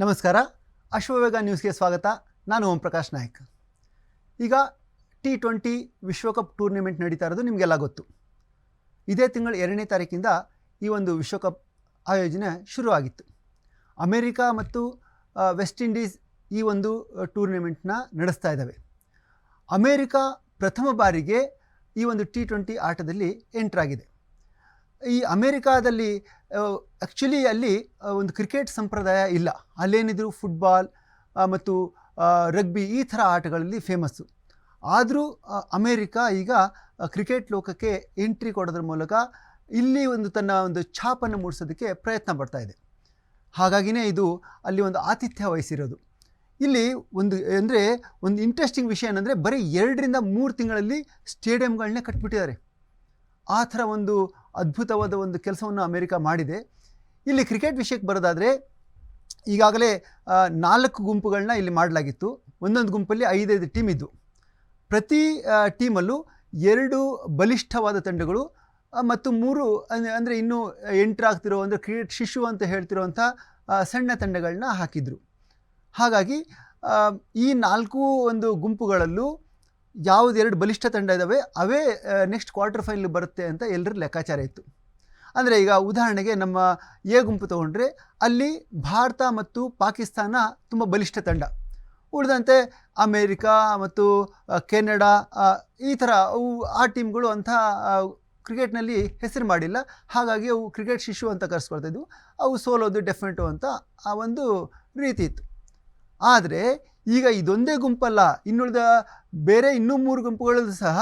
ನಮಸ್ಕಾರ. ಅಶ್ವವೇಗ ನ್ಯೂಸ್ಗೆ ಸ್ವಾಗತ. ನಾನು ಓಂ ಪ್ರಕಾಶ್ ನಾಯಕ್. ಈಗ ಟಿ ಟ್ವೆಂಟಿ ವಿಶ್ವಕಪ್ ಟೂರ್ನಿಮೆಂಟ್ ನಡೀತಾ ಇರೋದು ನಿಮಗೆಲ್ಲ ಗೊತ್ತು. ಇದೇ ತಿಂಗಳ ಎರಡನೇ ತಾರೀಕಿಂದ ಈ ಒಂದು ವಿಶ್ವಕಪ್ ಆಯೋಜನೆ ಶುರುವಾಗಿತ್ತು. ಅಮೇರಿಕಾ ಮತ್ತು ವೆಸ್ಟ್ ಇಂಡೀಸ್ ಈ ಒಂದು ಟೂರ್ನಿಮೆಂಟ್ನ ನಡೆಸ್ತಾ ಇದ್ದಾವೆ ಅಮೇರಿಕಾ ಪ್ರಥಮ ಬಾರಿಗೆ ಈ ಒಂದು ಟಿ ಟ್ವೆಂಟಿ ಆಟದಲ್ಲಿ ಎಂಟ್ರಾಗಿದೆ. ಈ ಅಮೇರಿಕಾದಲ್ಲಿ ಆ್ಯಕ್ಚುಲಿ ಅಲ್ಲಿ ಒಂದು ಕ್ರಿಕೆಟ್ ಸಂಪ್ರದಾಯ ಇಲ್ಲ. ಅಲ್ಲೇನಿದ್ರು ಫುಟ್ಬಾಲ್ ಮತ್ತು ರಗ್ಬಿ ಈ ಥರ ಆಟಗಳಲ್ಲಿ ಫೇಮಸ್ಸು ಆದರೂ ಅಮೇರಿಕಾ ಈಗ ಕ್ರಿಕೆಟ್ ಲೋಕಕ್ಕೆ ಎಂಟ್ರಿ ಕೊಡೋದ್ರ ಮೂಲಕ ಇಲ್ಲಿ ಒಂದು ತನ್ನ ಒಂದು ಛಾಪನ್ನು ಮೂಡಿಸೋದಕ್ಕೆ ಪ್ರಯತ್ನ ಪಡ್ತಾ ಇದೆ. ಹಾಗಾಗಿನೇ ಇದು ಅಲ್ಲಿ ಒಂದು ಆತಿಥ್ಯ ವಹಿಸಿರೋದು. ಇಲ್ಲಿ ಒಂದು, ಅಂದರೆ ಒಂದು ಇಂಟ್ರೆಸ್ಟಿಂಗ್ ವಿಷಯ ಏನಂದರೆ ಬರೀ ಎರಡರಿಂದ ಮೂರು ತಿಂಗಳಲ್ಲಿ ಸ್ಟೇಡಿಯಂಗಳನ್ನೇ ಕಟ್ಬಿಟ್ಟಿದ್ದಾರೆ. ಆ ಥರ ಒಂದು ಅದ್ಭುತವಾದ ಒಂದು ಕೆಲಸವನ್ನು ಅಮೆರಿಕ ಮಾಡಿದೆ. ಇಲ್ಲಿ ಕ್ರಿಕೆಟ್ ವಿಷಯಕ್ಕೆ ಬರೋದಾದರೆ, ಈಗಾಗಲೇ ನಾಲ್ಕು ಗುಂಪುಗಳನ್ನ ಇಲ್ಲಿ ಮಾಡಲಾಗಿತ್ತು. ಒಂದೊಂದು ಗುಂಪಲ್ಲಿ ಐದೈದು ಟೀಮ್ ಇದ್ದು. ಪ್ರತಿ ಟೀಮಲ್ಲೂ ಎರಡು ಬಲಿಷ್ಠವಾದ ತಂಡಗಳು ಮತ್ತು ಮೂರು, ಅಂದರೆ ಇನ್ನೂ ಎಂಟ್ರಾಗ್ತಿರೋ, ಅಂದರೆ ಕ್ರಿಕೆಟ್ ಶಿಶು ಅಂತ ಹೇಳ್ತಿರೋವಂಥ ಸಣ್ಣ ತಂಡಗಳನ್ನ ಹಾಕಿದರು. ಹಾಗಾಗಿ ಈ ನಾಲ್ಕು ಒಂದು ಗುಂಪುಗಳಲ್ಲೂ ಯಾವುದೆರಡು ಬಲಿಷ್ಠ ತಂಡ ಇದ್ದಾವೆ ಅವೇ ನೆಕ್ಸ್ಟ್ ಕ್ವಾರ್ಟರ್ ಫೈನಲ್ ಬರುತ್ತೆ ಅಂತ ಎಲ್ಲರ ಲೆಕ್ಕಾಚಾರ ಇತ್ತು. ಅಂದರೆ ಈಗ ಉದಾಹರಣೆಗೆ ನಮ್ಮ ಎ ಗುಂಪು ತೊಗೊಂಡ್ರೆ ಅಲ್ಲಿ ಭಾರತ ಮತ್ತು ಪಾಕಿಸ್ತಾನ ತುಂಬ ಬಲಿಷ್ಠ ತಂಡ. ಉಳಿದಂತೆ ಅಮೇರಿಕಾ ಮತ್ತು ಕೆನಡಾ ಈ ಥರ ಅವು ಆ ಟೀಮ್ಗಳು ಅಂಥ ಕ್ರಿಕೆಟ್ನಲ್ಲಿ ಹೆಸರು ಮಾಡಿಲ್ಲ. ಹಾಗಾಗಿ ಅವು ಕ್ರಿಕೆಟ್ ಶಿಶು ಅಂತ ಕರೆಸ್ಕೊಳ್ತಾ ಇದ್ವು. ಅವು ಸೋಲೋದು ಡೆಫಿನೆಟು ಅಂತ ಆ ಒಂದು ರೀತಿ ಇತ್ತು. ಆದರೆ ಈಗ ಇದೊಂದೇ ಗುಂಪಲ್ಲ, ಇನ್ನುಳಿದ ಬೇರೆ ಇನ್ನೂ ಮೂರು ಗುಂಪುಗಳು ಸಹ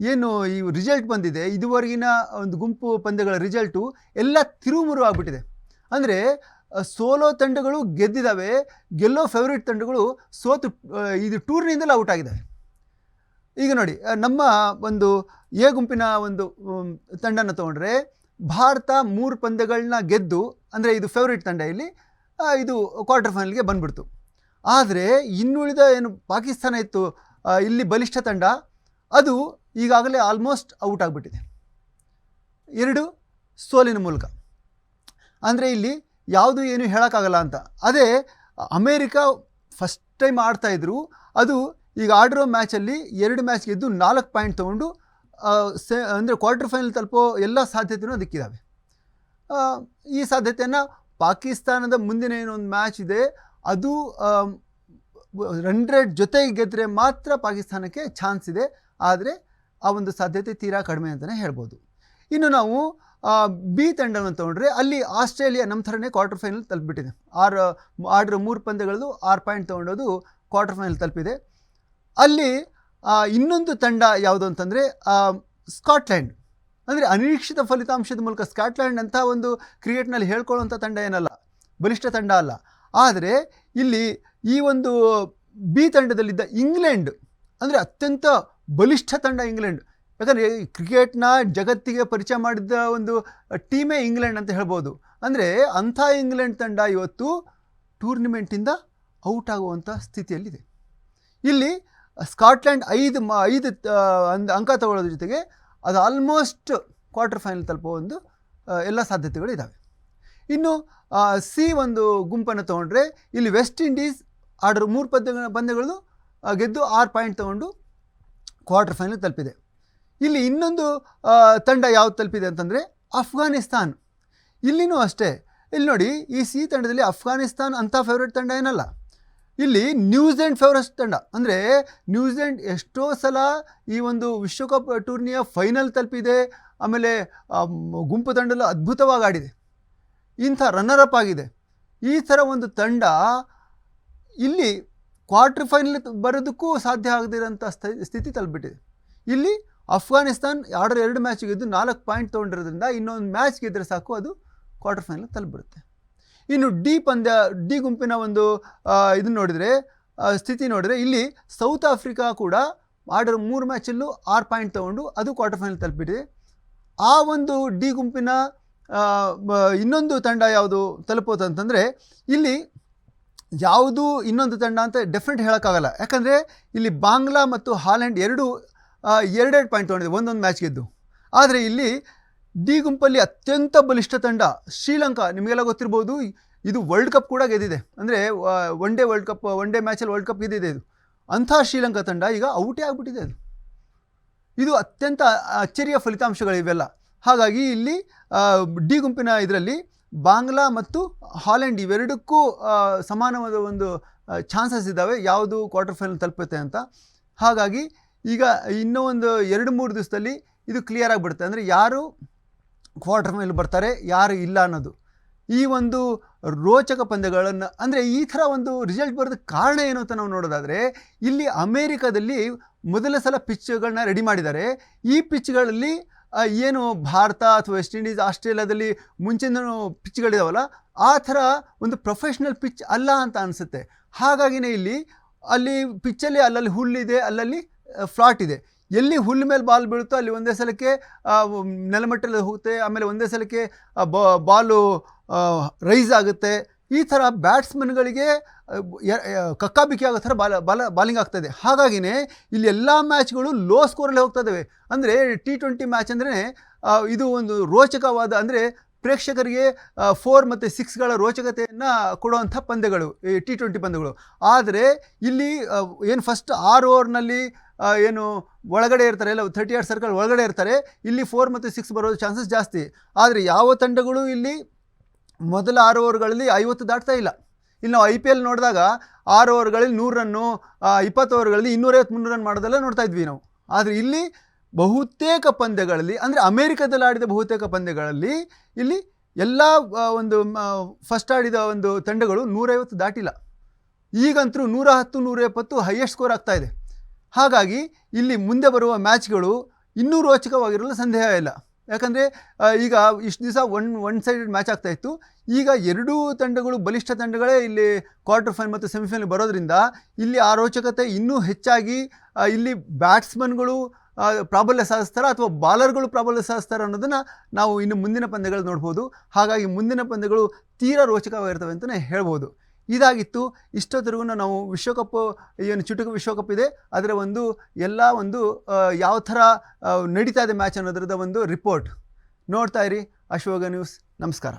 ಏನು ಈ ರಿಸಲ್ಟ್ ಬಂದಿದೆ, ಇದುವರೆಗಿನ ಒಂದು ಗುಂಪು ಪಂದ್ಯಗಳ ರಿಸಲ್ಟು ಎಲ್ಲ ತಿರುಮುರು ಆಗಿಬಿಟ್ಟಿದೆ. ಅಂದರೆ ಸೋಲೋ ತಂಡಗಳು ಗೆದ್ದಿದ್ದಾವೆ ಗೆಲ್ಲೋ ಫೇವ್ರೇಟ್ ತಂಡಗಳು ಸೋತು ಇದು ಟೂರ್ನಿಯಿಂದಲೇ ಔಟ್ ಆಗಿದ್ದಾವೆ ಈಗ ನೋಡಿ ನಮ್ಮ ಒಂದು ಎ ಗುಂಪಿನ ಒಂದು ತಂಡನ ತೊಗೊಂಡ್ರೆ, ಭಾರತ ಮೂರು ಪಂದ್ಯಗಳನ್ನ ಗೆದ್ದು, ಅಂದರೆ ಇದು ಫೇವ್ರೇಟ್ ತಂಡ ಇಲ್ಲಿ ಇದು ಕ್ವಾರ್ಟರ್ ಫೈನಲ್ಗೆ ಬಂದ್ಬಿಡ್ತು. ಆದರೆ ಇನ್ನುಳಿದ ಏನು ಪಾಕಿಸ್ತಾನ ಇತ್ತು ಇಲ್ಲಿ ಬಲಿಷ್ಠ ತಂಡ, ಅದು ಈಗಾಗಲೇ ಆಲ್ಮೋಸ್ಟ್ ಔಟ್ ಆಗಿಬಿಟ್ಟಿದೆ. ಎರಡು, ಸೋಲಿನ ಮೂಲಕ. ಅಂದರೆ ಇಲ್ಲಿ ಯಾವುದು ಏನು ಹೇಳೋಕ್ಕಾಗಲ್ಲ ಅಂತ. ಅದೇ, ಅಮೇರಿಕ ಫಸ್ಟ್ ಟೈಮ್ ಆಡ್ತಾಯಿದ್ರು ಅದು ಈಗ ಆಡಿರೋ ಮ್ಯಾಚಲ್ಲಿ ಎರಡು ಮ್ಯಾಚ್ ಗೆದ್ದು ನಾಲ್ಕು ಪಾಯಿಂಟ್ ತೊಗೊಂಡು ಸೆ, ಅಂದರೆ ಕ್ವಾರ್ಟರ್ ಫೈನಲ್ ತಲುಪೋ ಎಲ್ಲ ಸಾಧ್ಯತೆಯೂ ಅದಕ್ಕಿದ್ದಾವೆ ಈ ಸಾಧ್ಯತೆಯನ್ನು ಪಾಕಿಸ್ತಾನದ ಮುಂದಿನ ಏನೊಂದು ಮ್ಯಾಚ್ ಇದೆ ಅದು ರನ್ ರೇಟ್ ಜೊತೆಗೆ ಗೆದ್ದರೆ ಮಾತ್ರ ಪಾಕಿಸ್ತಾನಕ್ಕೆ ಚಾನ್ಸ್ ಇದೆ. ಆದರೆ ಆ ಒಂದು ಸಾಧ್ಯತೆ ತೀರಾ ಕಡಿಮೆ ಅಂತಲೇ ಹೇಳ್ಬೋದು. ಇನ್ನು ನಾವು ಬಿ ತಂಡವನ್ನು ತೊಗೊಂಡ್ರೆ ಅಲ್ಲಿ ಆಸ್ಟ್ರೇಲಿಯಾ ನಮ್ಮ ಥರನೇ ಕ್ವಾರ್ಟರ್ ಫೈನಲ್ ತಲುಪಿಬಿಟ್ಟಿದೆ. ಆರು, ಆಡಿರೋ ಮೂರು ಪಂದ್ಯಗಳದ್ದು ಆರು ಪಾಯಿಂಟ್ ತೊಗೊಂಡೋದು ಕ್ವಾರ್ಟರ್ ಫೈನಲ್ ತಲುಪಿದೆ. ಅಲ್ಲಿ ಇನ್ನೊಂದು ತಂಡ ಯಾವುದು ಅಂತಂದರೆ ಸ್ಕಾಟ್ಲ್ಯಾಂಡ್. ಅಂದರೆ ಅನಿರೀಕ್ಷಿತ ಫಲಿತಾಂಶದ ಮೂಲಕ ಸ್ಕಾಟ್ಲ್ಯಾಂಡ್ ಅಂತ ಒಂದು ಕ್ರಿಕೆಟ್ನಲ್ಲಿ ಹೇಳ್ಕೊಳ್ಳುವಂಥ ತಂಡ ಏನಲ್ಲ. ಬಲಿಷ್ಠ ತಂಡ ಅಲ್ಲ. ಆದರೆ ಇಲ್ಲಿ ಈ ಒಂದು ಬಿ ತಂಡದಲ್ಲಿದ್ದ ಇಂಗ್ಲೆಂಡ್ ಅಂದರೆ ಅತ್ಯಂತ ಬಲಿಷ್ಠ ತಂಡ ಇಂಗ್ಲೆಂಡ್. ಯಾಕಂದರೆ ಕ್ರಿಕೆಟ್ನ ಜಗತ್ತಿಗೆ ಪರಿಚಯ ಮಾಡಿದ್ದ ಒಂದು ಟೀಮೇ ಇಂಗ್ಲೆಂಡ್ ಅಂತ ಹೇಳ್ಬೋದು. ಅಂದರೆ ಅಂಥ ಇಂಗ್ಲೆಂಡ್ ತಂಡ ಇವತ್ತು ಟೂರ್ನಿಮೆಂಟಿಂದ ಔಟ್ ಆಗುವಂಥ ಸ್ಥಿತಿಯಲ್ಲಿದೆ. ಇಲ್ಲಿ ಸ್ಕಾಟ್ಲ್ಯಾಂಡ್ ಐದು ಮ, ಐದು ಒಂದು ಅಂಕ ತಗೊಳ್ಳೋದ್ರ ಜೊತೆಗೆ ಅದು ಆಲ್ಮೋಸ್ಟ್ ಕ್ವಾರ್ಟರ್ ಫೈನಲ್ ತಲುಪೋ ಒಂದು ಎಲ್ಲ ಸಾಧ್ಯತೆಗಳು ಇದ್ದಾವೆ ಇನ್ನು ಸಿ ಒಂದು ಗುಂಪನ್ನು ತೊಗೊಂಡ್ರೆ, ಇಲ್ಲಿ ವೆಸ್ಟ್ ಇಂಡೀಸ್ ಆರ್ಡರ್ ಮೂರು ಪಂದ್ಯ ಪಂದ್ಯಗಳು ಗೆದ್ದು ಆರು ಪಾಯಿಂಟ್ ತೊಗೊಂಡು ಕ್ವಾರ್ಟರ್ ಫೈನಲ್ ತಲುಪಿದೆ. ಇಲ್ಲಿ ಇನ್ನೊಂದು ತಂಡ ಯಾವ್ದು ತಲುಪಿದೆ ಅಂತಂದರೆ ಅಫ್ಘಾನಿಸ್ತಾನ್ ಇಲ್ಲಿನೂ ಅಷ್ಟೇ. ಇಲ್ಲಿ ನೋಡಿ, ಈ ಸಿ ತಂಡದಲ್ಲಿ ಅಫ್ಘಾನಿಸ್ತಾನ್ ಅಂಥ ಫೇವ್ರೇಟ್ ತಂಡ ಏನಲ್ಲ. ಇಲ್ಲಿ ನ್ಯೂಜಿಲೆಂಡ್ ಫೇವ್ರೆಟ್ ತಂಡ. ಅಂದರೆ ನ್ಯೂಜಿಲೆಂಡ್ ಎಷ್ಟೋ ಸಲ ಈ ಒಂದು ವಿಶ್ವಕಪ್ ಟೂರ್ನಿಯ ಫೈನಲ್ ತಲುಪಿದೆ. ಆಮೇಲೆ ಗುಂಪು ತಂಡಲ್ಲೂ ಅದ್ಭುತವಾಗಿ ಆಡಿದೆ. ಇಂಥ ರನ್ನರಪ್ ಆಗಿದೆ. ಈ ಥರ ಒಂದು ತಂಡ ಇಲ್ಲಿ ಕ್ವಾರ್ಟರ್ ಫೈನಲ್ ಬರೋದಕ್ಕೂ ಸಾಧ್ಯ ಆಗದಿರೋಂಥ ಸ್ಥ- ಸ್ಥಿತಿ ತಲುಪಿಟ್ಟಿದೆ. ಇಲ್ಲಿ ಅಫ್ಘಾನಿಸ್ತಾನ್ ಆರ್ಡರ್ ಎರಡು ಮ್ಯಾಚ್ ಗೆದ್ದು ನಾಲ್ಕು ಪಾಯಿಂಟ್ ತೊಗೊಂಡಿರೋದ್ರಿಂದ ಇನ್ನೊಂದು ಮ್ಯಾಚ್ ಗೆದ್ದರೆ ಸಾಕು, ಅದು ಕ್ವಾರ್ಟರ್ ಫೈನಲ್ ತಲುಪಿಬಿಡುತ್ತೆ ಇನ್ನು ಡಿ ಪಂದ್ಯ, ಡಿ ಗುಂಪಿನ ಒಂದು ಇದನ್ನು ನೋಡಿದರೆ ಸ್ಥಿತಿ ನೋಡಿದರೆ ಇಲ್ಲಿ ಸೌತ್ ಆಫ್ರಿಕಾ ಕೂಡ ಆರ್ಡರ್ ಮೂರು ಮ್ಯಾಚಲ್ಲೂ ಆರು ಪಾಯಿಂಟ್ ತೊಗೊಂಡು ಅದು ಕ್ವಾರ್ಟರ್ ಫೈನಲ್ ತಲುಪಿದೆ ಆ ಒಂದು ಡಿ ಗುಂಪಿನ ಇನ್ನೊಂದು ತಂಡ ಯಾವುದು ತಲುಪೋದು ಅಂತಂದರೆ ಇಲ್ಲಿ ಯಾವುದು ಇನ್ನೊಂದು ತಂಡ ಅಂತ ಡೆಫಿನೆಟ್ ಹೇಳೋಕ್ಕಾಗಲ್ಲ. ಯಾಕಂದರೆ ಇಲ್ಲಿ ಬಾಂಗ್ಲಾ ಮತ್ತು ಹಾಲೆಂಡ್ ಎರಡು ಎರಡೆರಡು ಪಾಯಿಂಟ್ ತೊಗೊಂಡಿದೆ, ಒಂದೊಂದು ಮ್ಯಾಚ್ ಗೆದ್ದು. ಆದರೆ ಇಲ್ಲಿ ಡಿ ಗುಂಪಲ್ಲಿ ಅತ್ಯಂತ ಬಲಿಷ್ಠ ತಂಡ ಶ್ರೀಲಂಕಾ, ನಿಮಗೆಲ್ಲ ಗೊತ್ತಿರ್ಬೋದು, ಇದು ವರ್ಲ್ಡ್ ಕಪ್ ಕೂಡ ಗೆದ್ದಿದೆ. ಅಂದರೆ one day world cup one day ಮ್ಯಾಚಲ್ಲಿ world cup ಗೆದ್ದಿದೆ ಇದು. ಅಂಥ ಶ್ರೀಲಂಕಾ ತಂಡ ಈಗ ಔಟೇ ಆಗಿಬಿಟ್ಟಿದೆ ಅದು. ಇದು ಅತ್ಯಂತ ಅಚ್ಚರಿಯ ಫಲಿತಾಂಶಗಳಿವೆಲ್ಲ. ಹಾಗಾಗಿ ಇಲ್ಲಿ ಡಿ ಗುಂಪಿನ ಇದರಲ್ಲಿ ಬಾಂಗ್ಲಾ ಮತ್ತು ಹಾಲೆಂಡ್ ಇವೆರಡಕ್ಕೂ ಸಮಾನವಾದ ಒಂದು ಚಾನ್ಸಸ್ ಇದ್ದಾವೆ. ಯಾವುದು ಕ್ವಾರ್ಟರ್ ಫೈನಲ್ ತಲುಪುತ್ತೆ ಅಂತ. ಹಾಗಾಗಿ ಈಗ ಇನ್ನೂ ಒಂದು ಎರಡು, ಮೂರು ದಿವಸದಲ್ಲಿ ಇದು ಕ್ಲಿಯರ್ ಆಗಿಬಿಡುತ್ತೆ. ಅಂದರೆ ಯಾರು ಕ್ವಾರ್ಟರ್ ಫೈನಲ್ ಬರ್ತಾರೆ, ಯಾರು ಇಲ್ಲ ಅನ್ನೋದು. ಈ ಒಂದು ರೋಚಕ ಪಂದ್ಯಗಳನ್ನು, ಅಂದರೆ ಈ ಥರ ಒಂದು ರಿಸಲ್ಟ್ ಬರೋದ ಕಾರಣ ಏನು ಅಂತ ನಾವು ನೋಡೋದಾದರೆ, ಇಲ್ಲಿ ಅಮೇರಿಕಾದಲ್ಲಿ ಮೊದಲ ಸಲ ಪಿಚ್ಗಳನ್ನ ರೆಡಿ ಮಾಡಿದ್ದಾರೆ. ಈ ಪಿಚ್ಗಳಲ್ಲಿ ಏನು ಭಾರತ ಅಥವಾ ವೆಸ್ಟ್ ಇಂಡೀಸ್ ಆಸ್ಟ್ರೇಲಿಯಾದಲ್ಲಿ ಮುಂಚಿನ ಪಿಚ್ಗಳಿದಾವಲ್ಲ, ಆ ಥರ ಒಂದು ಪ್ರೊಫೆಷ್ನಲ್ ಪಿಚ್ ಅಲ್ಲ ಅಂತ ಅನಿಸುತ್ತೆ. ಹಾಗಾಗಿನೇ ಇಲ್ಲಿ, ಅಲ್ಲಿ ಪಿಚ್ಚಲ್ಲಿ ಅಲ್ಲಲ್ಲಿ ಹುಲ್ಲಿದೆ ಅಲ್ಲಲ್ಲಿ ಫ್ಲಾಟ್ ಇದೆ. ಎಲ್ಲಿ ಹುಲ್ಲು ಮೇಲೆ ಬಾಲ್ ಬೀಳುತ್ತೋ ಅಲ್ಲಿ ಒಂದೇ ಸಲಕ್ಕೆ ನೆಲಮಟ್ಟಲ್ಲಿ ಹೋಗುತ್ತೆ, ಆಮೇಲೆ ಒಂದೇ ಸಲಕ್ಕೆ ಬಾಲು ರೈಸ್ ಆಗುತ್ತೆ. ಈ ಥರ ಬ್ಯಾಟ್ಸ್ಮನ್ಗಳಿಗೆ ಕಕ್ಕಾಬಿಕ್ಕಿ ಆಗೋ ಥರ ಬಾಲ ಬಾಲ, ಬಾಲಿಂಗ್ ಆಗ್ತದೆ ಹಾಗಾಗಿನೇ ಇಲ್ಲಿ ಎಲ್ಲ ಮ್ಯಾಚ್ಗಳು ಲೋ ಸ್ಕೋರಲ್ಲಿ ಹೋಗ್ತಾ ಇದ್ದಾವೆ ಅಂದರೆ ಟಿ ಟ್ವೆಂಟಿ ಮ್ಯಾಚ್ ಅಂದರೆ ಇದು ಒಂದು ರೋಚಕವಾದ, ಅಂದರೆ ಪ್ರೇಕ್ಷಕರಿಗೆ ಫೋರ್ ಮತ್ತು ಸಿಕ್ಸ್ಗಳ ರೋಚಕತೆಯನ್ನು ಕೊಡುವಂಥ ಪಂದ್ಯಗಳು, ಈ ಟಿ ಟ್ವೆಂಟಿ ಪಂದ್ಯಗಳು. ಆದರೆ ಇಲ್ಲಿ ಏನು ಫಸ್ಟ್ ಆರು ಓವರ್ನಲ್ಲಿ ಏನು ಒಳಗಡೆ ಇರ್ತಾರೆ ಎಲ್ಲ ಥರ್ಟಿ ಏಟ್ ಸರ್ಕಲ್ ಒಳಗಡೆ ಇರ್ತಾರೆ, ಇಲ್ಲಿ ಫೋರ್ ಮತ್ತು ಸಿಕ್ಸ್ ಬರೋ ಚಾನ್ಸಸ್ ಜಾಸ್ತಿ. ಆದರೆ ಯಾವ ತಂಡಗಳು ಇಲ್ಲಿ ಮೊದಲ ಆರು ಓವರ್ಗಳಲ್ಲಿ ಐವತ್ತು ದಾಟ್ತಾ ಇಲ್ಲ. ಇಲ್ಲಿ ನಾವು ಐ ಪಿ ಎಲ್ ನೋಡಿದಾಗ ಆರು ಓವರ್ಗಳಲ್ಲಿ ನೂರು ರನ್ನು ಇಪ್ಪತ್ತು ಓವರ್ಗಳಲ್ಲಿ ಇನ್ನೂರೈವತ್ತು ಮುನ್ನೂರು ರನ್ ಮಾಡೋದೆಲ್ಲ ನೋಡ್ತಾ ಇದ್ವಿ ನಾವು. ಆದರೆ ಇಲ್ಲಿ ಬಹುತೇಕ ಪಂದ್ಯಗಳಲ್ಲಿ, ಅಂದರೆ ಅಮೇರಿಕದಲ್ಲಿ ಆಡಿದ ಬಹುತೇಕ ಪಂದ್ಯಗಳಲ್ಲಿ ಇಲ್ಲಿ ಎಲ್ಲ ಒಂದು ಫಸ್ಟ್ ಆಡಿದ ಒಂದು ತಂಡಗಳು ನೂರೈವತ್ತು ದಾಟಿಲ್ಲ. ಈಗಂತೂ ನೂರ ಹತ್ತು, ನೂರ ಎಪ್ಪತ್ತು ಹೈಯೆಸ್ಟ್ ಸ್ಕೋರ್ ಆಗ್ತಾ ಇದೆ. ಹಾಗಾಗಿ ಇಲ್ಲಿ ಮುಂದೆ ಬರುವ ಮ್ಯಾಚ್ಗಳು ಇನ್ನೂ ರೋಚಕವಾಗಿರಲು ಸಂದೇಹ ಇಲ್ಲ. ಯಾಕಂದರೆ ಈಗ ಇಷ್ಟು ದಿವಸ ಒನ್ ಒನ್ ಸೈಡೆಡ್ ಮ್ಯಾಚ್ ಆಗ್ತಾ ಇತ್ತು. ಈಗ ಎರಡೂ ತಂಡಗಳು, ಬಲಿಷ್ಠ ತಂಡಗಳೇ ಇಲ್ಲಿ ಕ್ವಾರ್ಟರ್ ಫೈನಲ್ ಮತ್ತು ಸೆಮಿಫೈನಲ್ ಬರೋದ್ರಿಂದ ಇಲ್ಲಿ ಆ ರೋಚಕತೆ ಇನ್ನೂ ಹೆಚ್ಚಾಗಿ ಇಲ್ಲಿ ಬ್ಯಾಟ್ಸ್ಮನ್ಗಳು ಪ್ರಾಬಲ್ಯ ಸಾಧಿಸ್ತಾರ ಅಥವಾ ಬಾಲರ್ಗಳು ಪ್ರಾಬಲ್ಯ ಸಾಧಿಸ್ತಾರ ಅನ್ನೋದನ್ನು ನಾವು ಇನ್ನು ಮುಂದಿನ ಪಂದ್ಯಗಳು ನೋಡ್ಬೋದು. ಹಾಗಾಗಿ ಮುಂದಿನ ಪಂದ್ಯಗಳು ತೀರಾ ರೋಚಕವಾಗಿರ್ತವೆ ಅಂತಲೇ ಹೇಳ್ಬೋದು. ಇದಾಗಿತ್ತು. ಇಷ್ಟೊತ್ತರೆಗೂ ನಾವು ವಿಶ್ವಕಪ್, ಏನು ಚುಟುಕು ವಿಶ್ವಕಪ್ ಇದೆ. ಅದರ ಒಂದು ಎಲ್ಲ ಒಂದು ಯಾವ ಥರ ನಡೀತಾ ಇದೆ ಮ್ಯಾಚ್ ಅನ್ನೋದ್ರದ ಒಂದು ರಿಪೋರ್ಟ್. ನೋಡ್ತಾ ಇರಿ ಅಶ್ವೋಗ ನ್ಯೂಸ್. ನಮಸ್ಕಾರ.